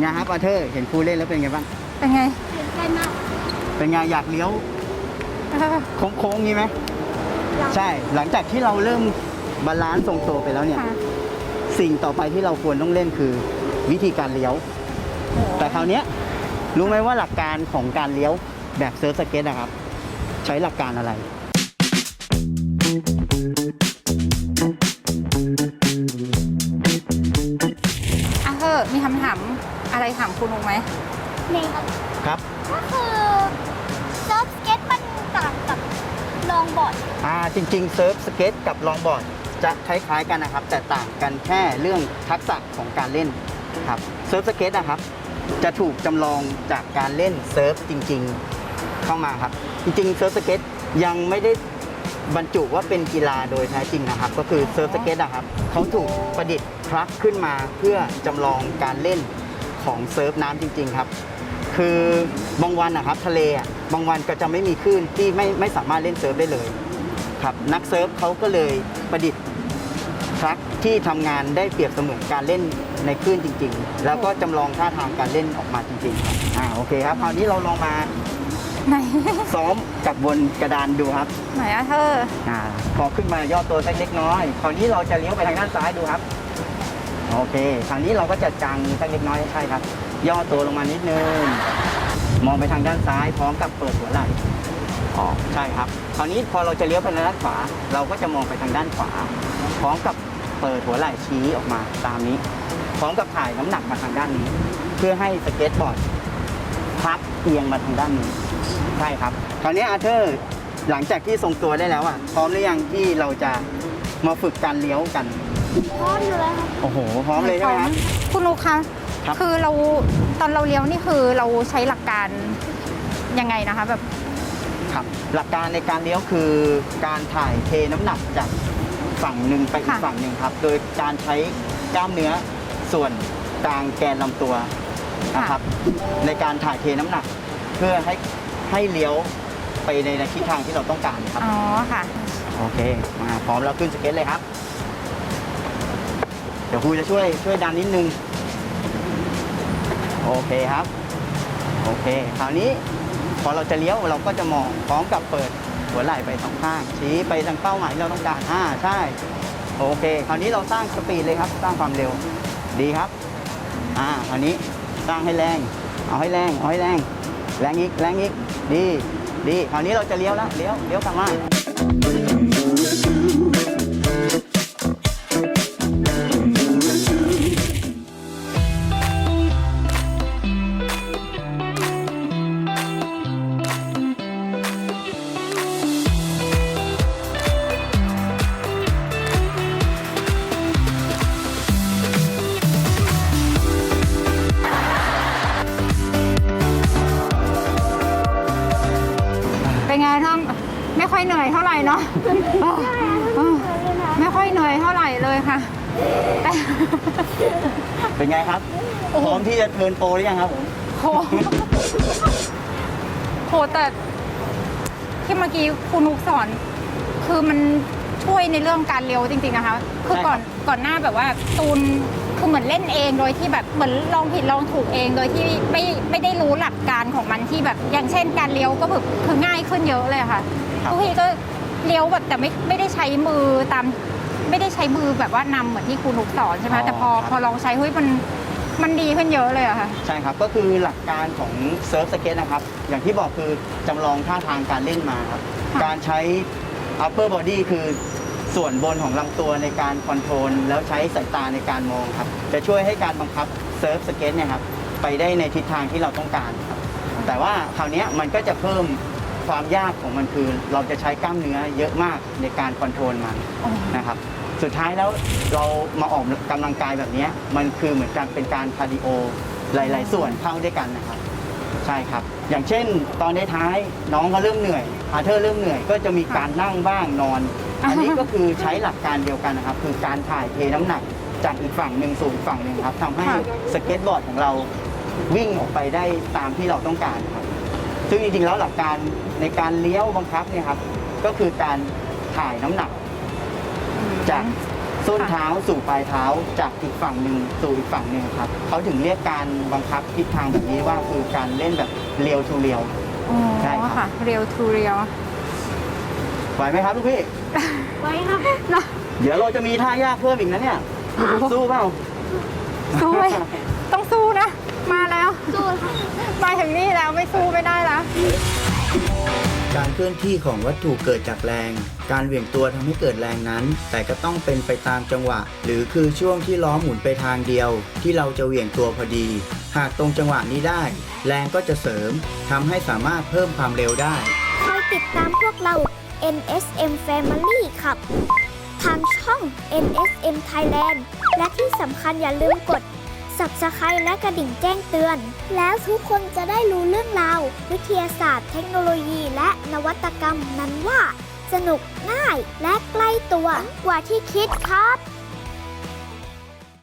ไงครับอาเธอร์เห็นครูเล่นแล้วเป็นไงบ้าง เป็นไงตื่นเต้นมากเป็นไงอยากเลี้ยวเออโค้งๆนี้ไหมใช่หลังจากที่เราเริ่มบาลานซ์ทรงตัวไปแล้วเนี่ยค่ะสิ่งต่อไปที่เราควรต้องเล่นคือวิธีการเลี้ยว แต่คราวเนี้ยรู้ไหมว่าหลักการของการเลี้ยวแบบเซิร์ฟสเก็ตนะครับ ใช้หลักการอะไร ถามคุณลุงไหมนี่ครับครับ ก็คือเซิร์ฟสเก็ตมันต่างกับลองบอร์ดอ่าจริงๆเซิร์ฟสเก็ตกับลองบอร์ดจะคล้ายๆกันนะครับ แต่ต่างกันแค่เรื่องทักษะของการเล่นครับเซิร์ฟสเก็ตนะครับ จะถูกจำลองจากการเล่นเซิร์ฟจริง ๆเข้ามาครับ จริงๆเซิร์ฟสเก็ตยังไม่ได้บรรจุว่าเป็นกีฬาโดยแท้จริงนะครับ ก็คือเซิร์ฟสเก็ตนะครับเขาถูกประดิษฐ์ทรัคขึ้นมาเพื่อจำลองการเล่น ของเซิร์ฟน้ำจริง ๆ ครับ คือบางวันนะครับทะเลอะบางวันก็จะไม่มีคลื่นที่ไม่ไม่สามารถเล่นเซิร์ฟได้เลยครับนักเซิร์ฟเขาก็เลยประดิษฐ์ทรัคที่ทำงานได้เปรียบเสมือนการเล่นในคลื่นจริง ๆ แล้วก็จำลองท่าทางการเล่นออกมาจริงๆครับอ่าโอเคครับคราวนี้เราลองมาไหน ซ้อมกับบนกระดานดูครับ ไหนอะเธอ อ่าพอขึ้นมาย่อตัวสักเล็กน้อย คราวนี้เราจะเลี้ยวไปทางด้านซ้ายดูครับ โอเคคราวนี้เราก็จะจางสักเล็กน้อยใช่ครับ ย่อตัวลงมานิดนึง มองไปทางด้านซ้ายพร้อมกับเปิดหัวไหล่ออกใช่ครับ คราวนี้พอเราจะเลี้ยวไปทางด้านขวา เราก็จะมองไปทางด้านขวา พร้อมกับเปิดหัวไหล่ชี้ออกมาตามนี้ พร้อมกับถ่ายน้ำหนักมาทางด้านนี้ เพื่อให้สเก็ตบอร์ดพับเอียงมาทางด้านนี้ใช่ครับคราวนี้อาเธอร์หลังจากที่ทรงตัวได้แล้วอะพร้อมหรือยังที่เราจะมาฝึกการเลี้ยวกัน พร้อมอยู่แล้วครับโอ้โหพร้อมเลยใช่ไหมครับ คุณลุงคะครับ คือเราตอนเราเลี้ยวนี่คือเราใช้หลักการยังไงนะคะ แบบครับ หลักการในการเลี้ยวคือการถ่ายเทน้ำหนักจากฝั่งหนึ่งไปอีกค่ะฝั่งหนึ่งครับ โดยการใช้กล้ามเนื้อส่วนกลางแกนลำตัวนะครับ ในการถ่ายเทน้ำหนัก เพื่อให้ให้เลี้ยวไปในทิศทางที่เราต้องการครับ อ๋อค่ะ โอเค มาพร้อมแล้วขึ้นสเก็ตเลยครับเดี๋ยวครูจะช่วยช่วยดันนิดนึง โอเคครับ โอเค คราวนี้พอเราจะเลี้ยวเราก็จะมองพร้อมกับเปิดหัวไหล่ไปสองข้าง ชี้ไปทางเป้าหมายที่เราต้องการอ่าใช่ โอเค คราวนี้เราสร้างสปีดเลยครับ สร้างความเร็ว ดีครับ อ่า คราวนี้สร้างให้แรง เอาให้แรง เอาให้แรง แรงอีก แรงอีก ดี ดี คราวนี้เราจะเลี้ยวแล้ว เลี้ยว เลี้ยวกลับมา นื่อยเท่าไหร่เนาะเออเออไม่ค่อยเหนื่อยเท่าไหร่เลยค่ะแต่เป็นไงครับพร้อมที่จะเทิร์นโปรหรือยังครับผมโหโหแต่ที่เมื่อกี้คุณนุกสอน คือมันช่วยในเรื่องการเลี้ยวจริงๆนะคะ คือก่อนก่อนหน้าแบบว่าตูน คือเหมือนเล่นเองโดยที่แบบเหมือนลองผิดลองถูกเองโดยที่ไม่ไม่ได้รู้หลักการของมันที่แบบ อย่างเช่นการเลี้ยวก็แบบคือง่ายขึ้นเยอะเลยค่ะครับทุกทีก็เลี้ยวแบบแต่ไม่ไม่ได้ใช้มือตาม ไม่ได้ใช้มือแบบว่านำเหมือนที่ครูนุกสอนใช่ไหมแต่พอพอลองใช้เฮ้ยมันมันดีขึ้นเยอะเลยอะค่ะใช่ครับก็คือหลักการของเซิร์ฟสเก็ตนะครับ อย่างที่บอกคือจำลองท่าทางการเล่นมาครับค่ะการใช้ upper body คือ ส่วนบนของลำตัวในการคอนโทรลแล้วใช้สายตาในการมองครับ จะช่วยให้การบังคับเซิร์ฟสเก็ตเนี่ยครับไปได้ในทิศทางที่เราต้องการครับ แต่ว่าคราวเนี้ยมันก็จะเพิ่มความยากของมันคือ เราจะใช้กล้ามเนื้อเยอะมากในการคอนโทรลมันนะครับ สุดท้ายแล้วเรามาออกกำลังกายแบบเนี้ยมันคือเหมือนกันเป็นการคาร์ดิโอหลาย ๆ ส่วนเข้าด้วยกันนะครับใช่ครับ อย่างเช่น ตอนท้ายๆน้องก็เริ่มเหนื่อยอาเธอร์เริ่มเหนื่อยก็จะมีการนั่งบ้างนอน อันนี้ก็คือใช้หลักการเดียวกันนะครับ คือการถ่ายเทน้ำหนักจากอีกฝั่งหนึ่งสู่อีกฝั่งหนึ่งครับทำให้ค่ะสเก็ตบอร์ดของเราวิ่งออกไปได้ตามที่เราต้องการครับ ซึ่งจริงๆแล้วหลักการในการเลี้ยวบังคับเนี่ยครับ ก็คือการถ่ายน้ำหนัก จากส้นค่ะเท้าสู่ปลายเท้าจากอีกฝั่งหนึ่งสู่อีกฝั่งหนึ่งครับเขาถึงเรียกการบังคับทิศทางแบบนี้ว่าคือการเล่นแบบเรียวทูเรียว อ๋อใช่ครับ ค่ะ เรียวทูเรียว ไหวไหมครับลูกพี่ ไว้ครับเดี๋ยวเราจะมีท่ายากเพิ่มอีกนะเนี่ย สู้เปล่า สู้ไหมต้องสู้นะ มาแล้ว สู้ค่ะมาถึงนี่แล้วไม่สู้ไม่ได้แล้ว การเคลื่อนที่ของวัตถุเกิดจากแรง การเหวี่ยงตัวทำให้เกิดแรงนั้น แต่ก็ต้องเป็นไปตามจังหวะ หรือคือช่วงที่ล้อหมุนไปทางเดียว ที่เราจะเหวี่ยงตัวพอดี หากตรงจังหวะนี้ได้ แรงก็จะเสริมทำให้สามารถเพิ่มความเร็วได้ คอยติดตามพวกเรา NSM Family ครับ ทางช่อง NSM Thailand และที่สำคัญอย่าลืมกด Subscribe และกระดิ่งแจ้งเตือน แล้วทุกคนจะได้รู้เรื่องราว วิทยาศาสตร์เทคโนโลยีและนวัตกรรมนั้นว่า สนุกง่ายและใกล้ตัวกว่าที่คิดครับ